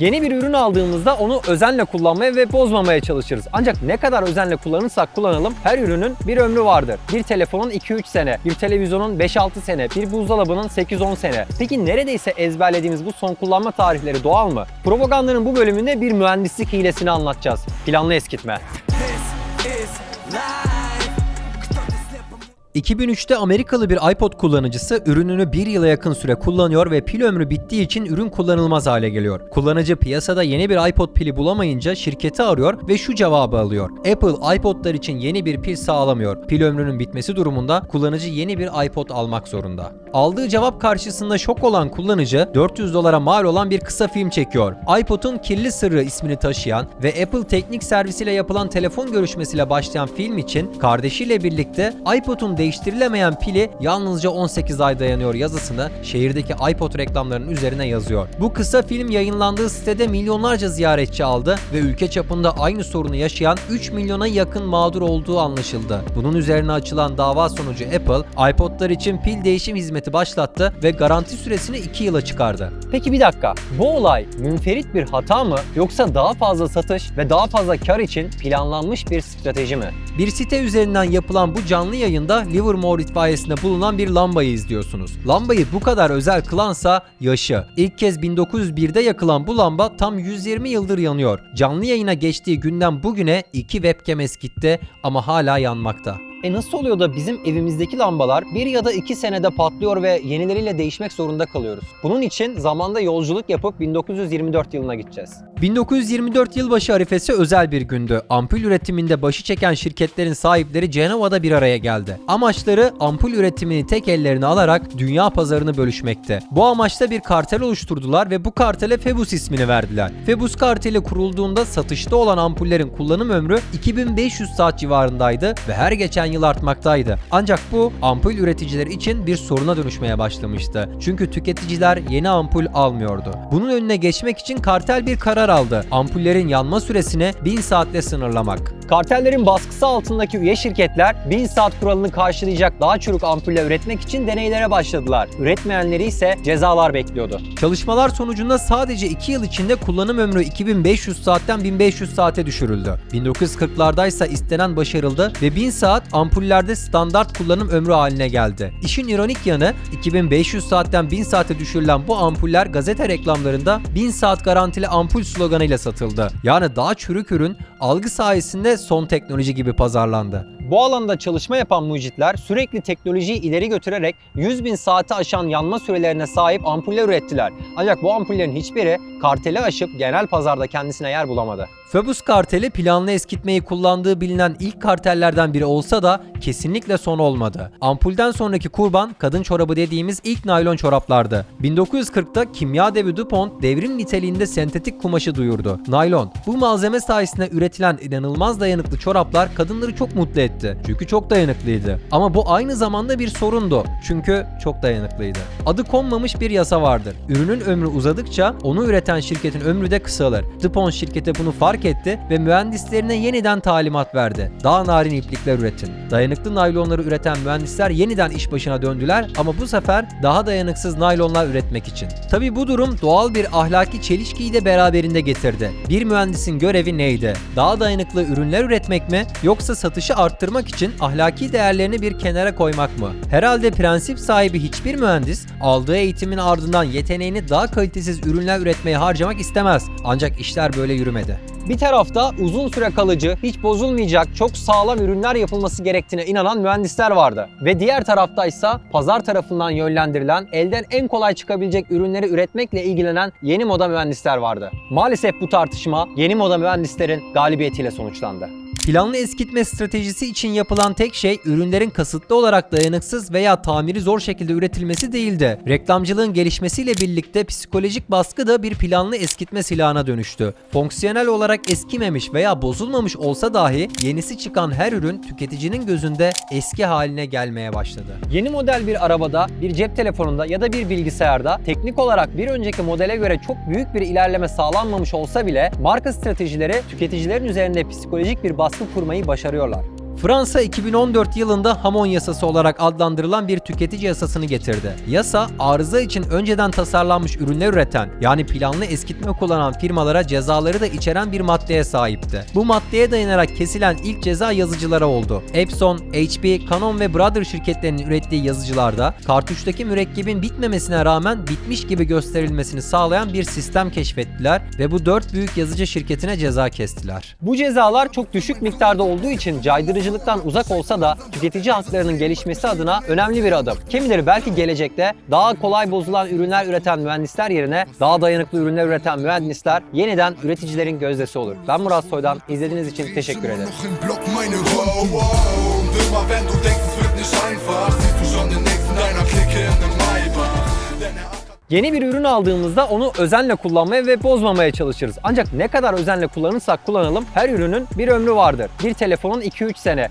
Yeni bir ürün aldığımızda onu özenle kullanmaya ve bozmamaya çalışırız. Ancak ne kadar özenle kullanırsak kullanalım her ürünün bir ömrü vardır. Bir telefonun 2-3 sene, bir televizyonun 5-6 sene, bir buzdolabının 8-10 sene. Peki neredeyse ezberlediğimiz bu son kullanma tarihleri doğal mı? Propaganda'nın bu bölümünde bir mühendislik hilesini anlatacağız. Planlı eskitme. 2003'te Amerikalı bir iPod kullanıcısı ürününü bir yıla yakın süre kullanıyor ve pil ömrü bittiği için ürün kullanılmaz hale geliyor. Kullanıcı piyasada yeni bir iPod pili bulamayınca şirketi arıyor ve şu cevabı alıyor. Apple iPod'lar için yeni bir pil sağlamıyor. Pil ömrünün bitmesi durumunda kullanıcı yeni bir iPod almak zorunda. Aldığı cevap karşısında şok olan kullanıcı 400 dolara mal olan bir kısa film çekiyor. iPod'un Kirli Sırrı ismini taşıyan ve Apple teknik servisiyle yapılan telefon görüşmesiyle başlayan film için kardeşiyle birlikte iPod'un değiştirilemeyen pili yalnızca 18 ay dayanıyor yazısını şehirdeki iPod reklamlarının üzerine yazıyor. Bu kısa film yayınlandığı sitede milyonlarca ziyaretçi aldı ve ülke çapında aynı sorunu yaşayan 3 milyona yakın mağdur olduğu anlaşıldı. Bunun üzerine açılan dava sonucu Apple, iPod'lar için pil değişim hizmeti başlattı ve garanti süresini 2 yıla çıkardı. Peki bir dakika. Bu olay münferit bir hata mı yoksa daha fazla satış ve daha fazla kar için planlanmış bir strateji mi? Bir site üzerinden yapılan bu canlı yayında Livermore itfaiyesinde bulunan bir lambayı izliyorsunuz. Lambayı bu kadar özel kılansa yaşı. İlk kez 1901'de yakılan bu lamba tam 120 yıldır yanıyor. Canlı yayına geçtiği günden bugüne iki webcam eskitti ama hala yanmakta. E nasıl oluyor da bizim evimizdeki lambalar bir ya da iki senede patlıyor ve yenileriyle değişmek zorunda kalıyoruz? Bunun için zamanda yolculuk yapıp 1924 yılına gideceğiz. 1924 yılbaşı arifesi özel bir gündü. Ampul üretiminde başı çeken şirketlerin sahipleri Cenova'da bir araya geldi. Amaçları ampul üretimini tek ellerine alarak dünya pazarını bölüşmekti. Bu amaçla bir kartel oluşturdular ve bu kartele Febus ismini verdiler. Febus karteli kurulduğunda satışta olan ampullerin kullanım ömrü 2500 saat civarındaydı ve her geçen yıl artmaktaydı. Ancak bu ampul üreticileri için bir soruna dönüşmeye başlamıştı. Çünkü tüketiciler yeni ampul almıyordu. Bunun önüne geçmek için kartel bir karar aldı. Ampullerin yanma süresini 1000 saatle sınırlamak. Kartellerin baskısı altındaki üye şirketler 1000 saat kuralını karşılayacak daha çürük ampulle üretmek için deneylere başladılar. Üretmeyenleri ise cezalar bekliyordu. Çalışmalar sonucunda sadece 2 yıl içinde kullanım ömrü 2500 saatten 1500 saate düşürüldü. 1940'larda ise istenen başarıldı ve 1000 saat ampullerde standart kullanım ömrü haline geldi. İşin ironik yanı 2500 saatten 1000 saate düşürülen bu ampuller gazete reklamlarında 1000 saat garantili ampul sloganıyla satıldı. Yani daha çürük ürün algı sayesinde son teknoloji gibi pazarlandı. Bu alanda çalışma yapan mucitler sürekli teknolojiyi ileri götürerek 100 bin saati aşan yanma sürelerine sahip ampuller ürettiler. Ancak bu ampullerin hiçbiri karteli aşıp genel pazarda kendisine yer bulamadı. Föbus karteli planlı eskitmeyi kullandığı bilinen ilk kartellerden biri olsa da kesinlikle son olmadı. Ampulden sonraki kurban kadın çorabı dediğimiz ilk naylon çoraplardı. 1940'ta kimya devi DuPont devrim niteliğinde sentetik kumaşı duyurdu. Naylon. Bu malzeme sayesinde üretilen inanılmaz dayanıklı çoraplar kadınları çok mutlu etti. Çünkü çok dayanıklıydı. Ama bu aynı zamanda bir sorundu. Çünkü çok dayanıklıydı. Adı konmamış bir yasa vardır. Ürünün ömrü uzadıkça onu üreten şirketin ömrü de kısalır. DuPont şirketi bunu fark etti ve mühendislerine yeniden talimat verdi. Daha narin iplikler üretin. Dayanıklı naylonları üreten mühendisler yeniden iş başına döndüler ama bu sefer daha dayanıksız naylonlar üretmek için. Tabi bu durum doğal bir ahlaki çelişkiyi de beraberinde getirdi. Bir mühendisin görevi neydi? Daha dayanıklı ürünler üretmek mi yoksa satışı arttırmak için ahlaki değerlerini bir kenara koymak mı? Herhalde prensip sahibi hiçbir mühendis aldığı eğitimin ardından yeteneğini daha kalitesiz ürünler üretmeye harcamak istemez. Ancak işler böyle yürümedi. Bir tarafta uzun süre kalıcı, hiç bozulmayacak, çok sağlam ürünler yapılması gerektiğine inanan mühendisler vardı. Ve diğer tarafta ise pazar tarafından yönlendirilen, elden en kolay çıkabilecek ürünleri üretmekle ilgilenen yeni moda mühendisler vardı. Maalesef bu tartışma yeni moda mühendislerin galibiyetiyle sonuçlandı. Planlı eskitme stratejisi için yapılan tek şey ürünlerin kasıtlı olarak dayanıksız veya tamiri zor şekilde üretilmesi değildi. Reklamcılığın gelişmesiyle birlikte psikolojik baskı da bir planlı eskitme silahına dönüştü. Fonksiyonel olarak eskimemiş veya bozulmamış olsa dahi yenisi çıkan her ürün tüketicinin gözünde eski haline gelmeye başladı. Yeni model bir arabada, bir cep telefonunda ya da bir bilgisayarda teknik olarak bir önceki modele göre çok büyük bir ilerleme sağlanmamış olsa bile marka stratejileri tüketicilerin üzerinde psikolojik bir baskı kurmayı başarıyorlar. Fransa 2014 yılında Hamon yasası olarak adlandırılan bir tüketici yasasını getirdi. Yasa, arıza için önceden tasarlanmış ürünler üreten, yani planlı eskitme kullanan firmalara cezaları da içeren bir maddeye sahipti. Bu maddeye dayanarak kesilen ilk ceza yazıcılara oldu. Epson, HP, Canon ve Brother şirketlerinin ürettiği yazıcılarda kartuştaki mürekkebin bitmemesine rağmen bitmiş gibi gösterilmesini sağlayan bir sistem keşfettiler ve bu dört büyük yazıcı şirketine ceza kestiler. Bu cezalar çok düşük miktarda olduğu için caydırıcılıktan uzak olsa da tüketici haklarının gelişmesi adına önemli bir adım. Kimileri belki gelecekte daha kolay bozulan ürünler üreten mühendisler yerine daha dayanıklı ürünler üreten mühendisler yeniden üreticilerin gözdesi olur. Ben Murat Soydan. İzlediğiniz için teşekkür ederim. Yeni bir ürün aldığımızda onu özenle kullanmaya ve bozmamaya çalışırız. Ancak ne kadar özenle kullanırsak kullanalım her ürünün bir ömrü vardır. Bir telefonun 2-3 sene,